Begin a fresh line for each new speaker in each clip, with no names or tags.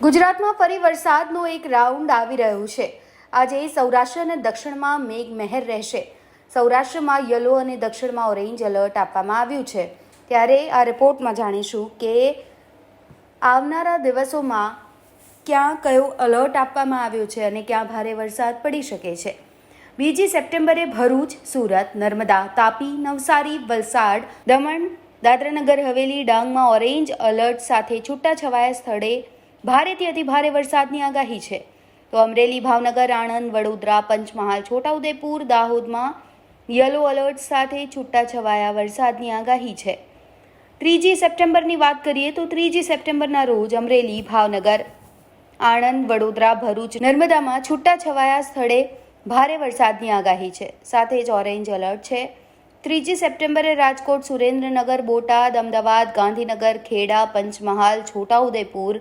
ગુજરાતમાં ફરી વરસાદનો એક રાઉન્ડ આવી રહ્યો છે. આજે સૌરાષ્ટ્ર અને દક્ષિણમાં મેઘ મહેર રહેશે. સૌરાષ્ટ્રમાં યલો અને દક્ષિણમાં ઓરેન્જ એલર્ટ આપવામાં આવ્યું છે. ત્યારે આ રિપોર્ટમાં જાણીશું કે આવનારા દિવસોમાં ક્યાં કયો એલર્ટ આપવામાં આવ્યો છે અને ક્યાં ભારે વરસાદ પડી શકે છે. બીજી સપ્ટેમ્બરે ભરૂચ, સુરત, નર્મદા, તાપી, નવસારી, વલસાડ, દમણ, દાદરાનગર, હવેલી, ડાંગમાં ઓરેન્જ એલર્ટ સાથે છૂટાછવાયા સ્થળે ભારેથી અતિભારે વરસાદની આગાહી છે. તો અમરેલી, ભાવનગર, આણંદ, વડોદરા, પંચમહાલ, છોટાઉદેપુર, દાહોદમાં યલો એલર્ટ સાથે છૂટાછવાયા વરસાદની આગાહી છે. ત્રીજી સપ્ટેમ્બરની વાત કરીએ તો ત્રીજી સપ્ટેમ્બરના રોજ અમરેલી, ભાવનગર, આણંદ, વડોદરા, ભરૂચ, નર્મદામાં છૂટાછવાયા સ્થળે ભારે વરસાદની આગાહી છે. સાથે જ ઓરેન્જ એલર્ટ છે. ત્રીજી સપ્ટેમ્બરે રાજકોટ, સુરેન્દ્રનગર, બોટાદ, અમદાવાદ, ગાંધીનગર, ખેડા, પંચમહાલ, છોટાઉદેપુર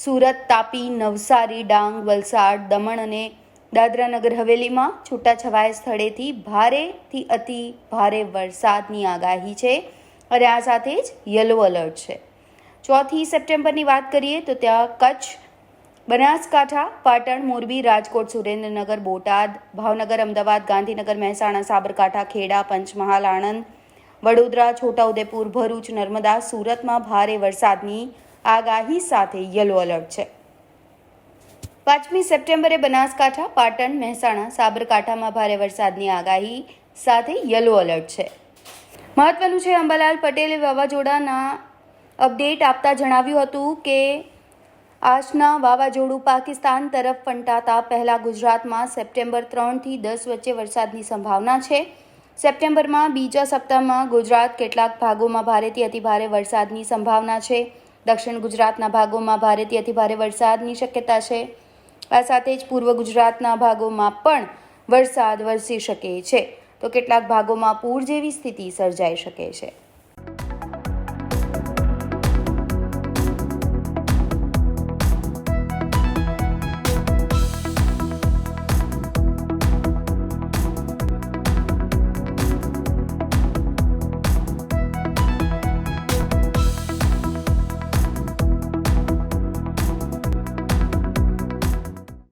સુરત, તાપી, નવસારી, ડાંગ, વલસાડ, દમણ અને દાદરાનગર હવેલીમાં છૂટાછવાયા સ્થળેથી ભારેથી અતિ ભારે વરસાદની આગાહી છે અને આ સાથે જ યલો એલર્ટ છે. ચોથી સપ્ટેમ્બરની વાત કરીએ તો ત્યાં કચ્છ, બનાસકાંઠા, પાટણ, મોરબી, રાજકોટ, સુરેન્દ્રનગર, બોટાદ, ભાવનગર, અમદાવાદ, ગાંધીનગર, મહેસાણા, સાબરકાંઠા, ખેડા, પંચમહાલ, આણંદ, વડોદરા, છોટાઉદેપુર, ભરૂચ, નર્મદા, સુરતમાં ભારે વરસાદની આગાહી સાથે યલો એલર્ટ છે. પાંચમી સપ્ટેમ્બરે બનાસકાંઠા, પાટણ, મહેસાણા, સાબરકાંઠામાં ભારે વરસાદની આગાહી સાથે યલો એલર્ટ છે. મહત્વનું છે અંબાલાલ પટેલે વાવાઝોડાના અપડેટ આપતા જણાવ્યું હતું કે, આજના વાવાઝોડું પાકિસ્તાન તરફ ફંટાતા પહેલાં ગુજરાતમાં સપ્ટેમ્બર ત્રણથી દસ વચ્ચે વરસાદની સંભાવના છે. સપ્ટેમ્બરમાં બીજા સપ્તાહમાં ગુજરાત કેટલાક ભાગોમાં ભારેથી અતિભારે વરસાદની સંભાવના છે. દક્ષિણ ગુજરાતના ભાગોમાં ભારેથી અતિભારે વરસાદની શક્યતા છે. આ સાથે જ પૂર્વ ગુજરાતના ભાગોમાં પણ વરસાદ વરસી શકે છે. તો કેટલાક ભાગોમાં પૂર જેવી સ્થિતિ સર્જાઈ શકે છે.